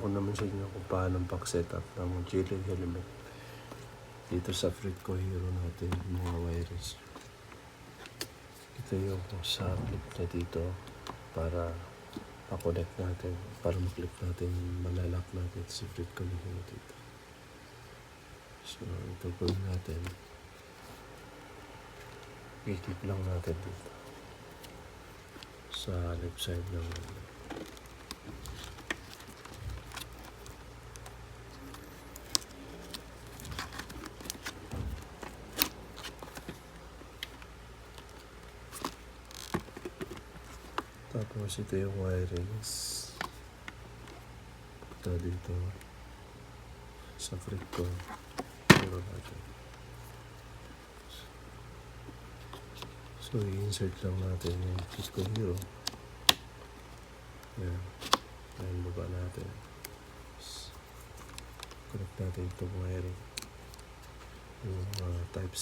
Ako naman sa inyo kung paano pag-setup ng chili helmet dito sa Fritco Hero natin mga wires. Ito yung sa clip na dito para pa-connect natin, para maklik natin, malalak natin si Fritco Hero dito. So, ito gawin natin. I-keep lang natin dito sa left side ng Tapos ito yung wirings. Ito dito. Sa freak ko. Puro natin. So, i-insert lang natin yung freak ko hero. Ayan. Ayan, baba natin. Connect natin itong wiring. Yung uh, type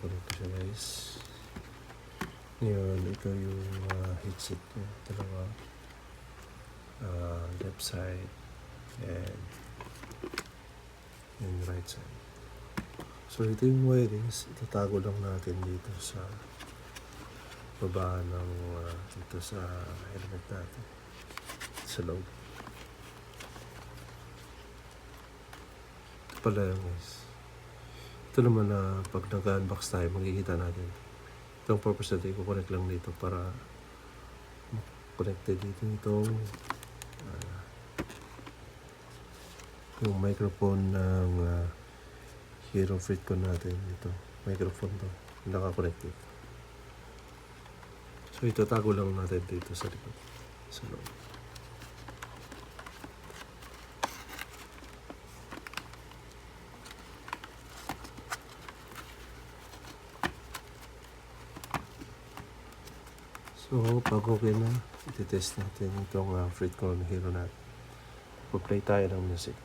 Ko siya guys. Ngayon, ito yung uh, headset niya. Dalawa. Uh, left side and yung right side. So, ito yung wirings. Itatago lang natin dito sa baba ng uh, dito sa helmet natin. Sa loob. Ito pala yung guys. Ito naman na pag nag-unbox tayo, makikita natin. Ito ang purpose natin, i-connect lang dito para connected dito itong ah, yung microphone ng uh, Hero Fritco natin ito. Microphone to. Nakakonect dito. So ito tago lang natin dito sa likod. Sa loob. So, pag okay na, iti-test natin itong uh, Fritco Hero natin. Pag-play tayo ng music.